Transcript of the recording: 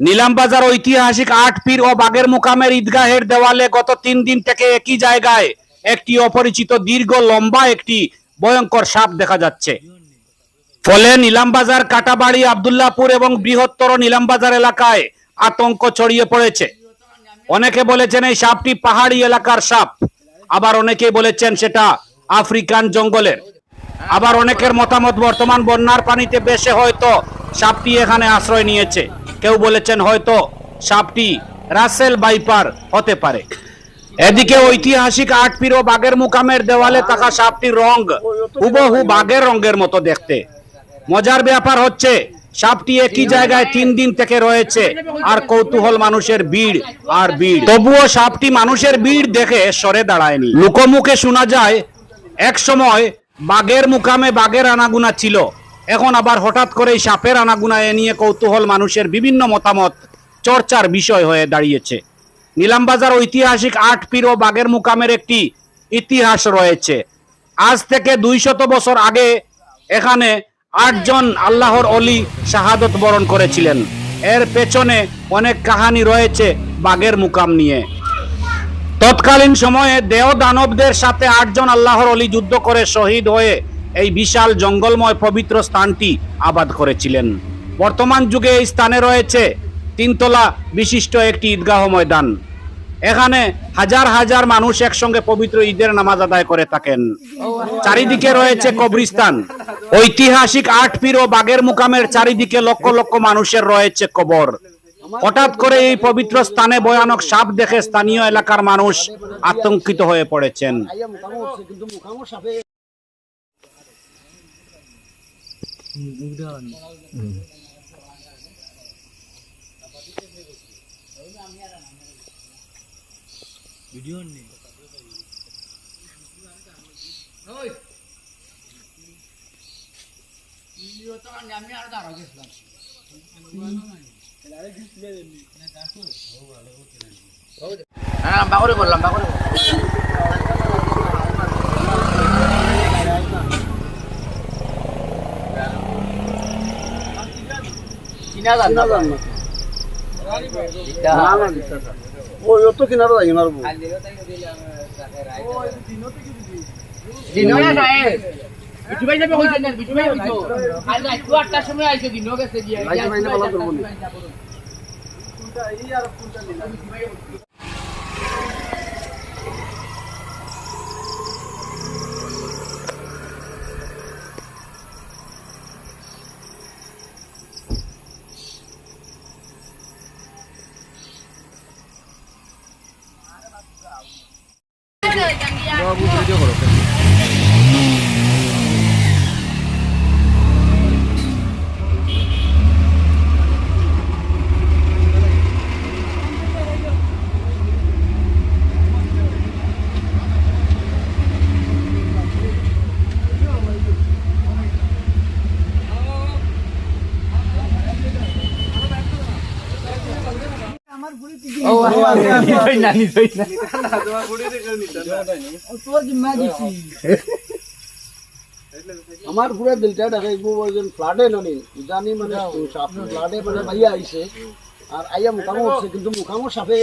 নিলামবাজার ঐতিহাসিক আট পীর ও বাগের মুকামের ঈদগাহের দেওয়ালে গত তিন দিন থেকে একই জায়গায় একটি অপরিচিত দীর্ঘ লম্বা একটি ভয়ঙ্কর সাপ দেখা যাচ্ছে। ফলে নিলামবাজার কাটাবাড়ি আবদুল্লাপুর এবং বৃহত্তর নিলামবাজার এলাকায় আতঙ্ক ছড়িয়ে পড়েছে। অনেকে বলেছেন এই সাপটি পাহাড়ি এলাকার সাপ। আবার অনেকে বলেছেন সেটা আফ্রিকান জঙ্গলের। আবার অনেকের মতামত বর্তমান বন্যার পানিতে বেশে হয়তো সাপটি এখানে আশ্রয় নিয়েছে। কেউ বলেছেন হয়তো সাপটি রাসেল বাইপার হতে পারে। এদিকে ঐতিহাসিক আটপির ও বাঘের মুকামের দেওয়ালে থাকা সাপটির রং হুবহু বাঘের রঙের মতো দেখতে। মজার ব্যাপার হচ্ছে, সাপটি একই জায়গায় তিন দিন থেকে রয়েছে আর কৌতূহল মানুষের ভিড় আর ভিড়। তবুও সাপটি মানুষের ভিড় দেখে সরে দাঁড়ায়নি। লোকমুখে শোনা যায়, এক সময় বাঘের মুকামে বাঘের আনাগুনা ছিল। এখন আবার হঠাৎ করে সাপের আনাগুনা এ নিয়ে কৌতূহল মানুষের বিভিন্ন মতামত, চর্চার বিষয় হয়ে দাঁড়িয়েছে। নিলামবাজার ঐতিহাসিক আট পীর ও বাঘের মুকামের একটি ইতিহাস রয়েছে। আজ থেকে দুইশত বছর আগে এখানে আটজন আল্লাহর অলি শাহাদত বরণ করেছিলেন। এর পেছনে অনেক কাহানি রয়েছে বাঘের মুকাম নিয়ে। তৎকালীন সময়ে দেহ দানবদের সাথে আটজন আল্লাহর অলি যুদ্ধ করে শহীদ হয়ে এই বিশাল জঙ্গলময় পবিত্র স্থানটি আবাদ করেছিলেন। বর্তমান যুগে এই স্থানে রয়েছে তিনতলা বিশিষ্ট একটি ঈদগাহ ময়দান। এখানে হাজার হাজার মানুষ একসঙ্গে পবিত্র ঈদের নামাজ আদায় করে থাকেন। চারিদিকে রয়েছে কবরিস্তান ঐতিহাসিক আট পীর ও বাগের মুকামের চারিদিকে লক্ষ লক্ষ মানুষের রয়েছে কবর। হঠাৎ করে এই পবিত্র স্থানে ভয়ানক সাপ দেখে স্থানীয় এলাকার মানুষ আতঙ্কিত হয়ে পড়েছেন। আইয়া মুখামো হচ্ছে কিন্তু মুখামো সাপে লম্বা করে কর কিনা যান না কিনা না না না। ও তো কিনারে যায় কিনার রবো দিনরে নাই বিটু ভাই যাবে কইছেন না? বিটু ভাই কইছো। কাল রাত 8টার সময় আইছে দিন গেছে দিয়া রাইতে বাইরে বলা করব না। Yo hago. আমার পুরো দিলটা দেখে একজন ফ্লাডে ননি। জানি মানে ফ্লাডে মানে ভাইয়া আইছে। আর আইয়া মুখামো হচ্ছে কিন্তু মুখামো সাপে।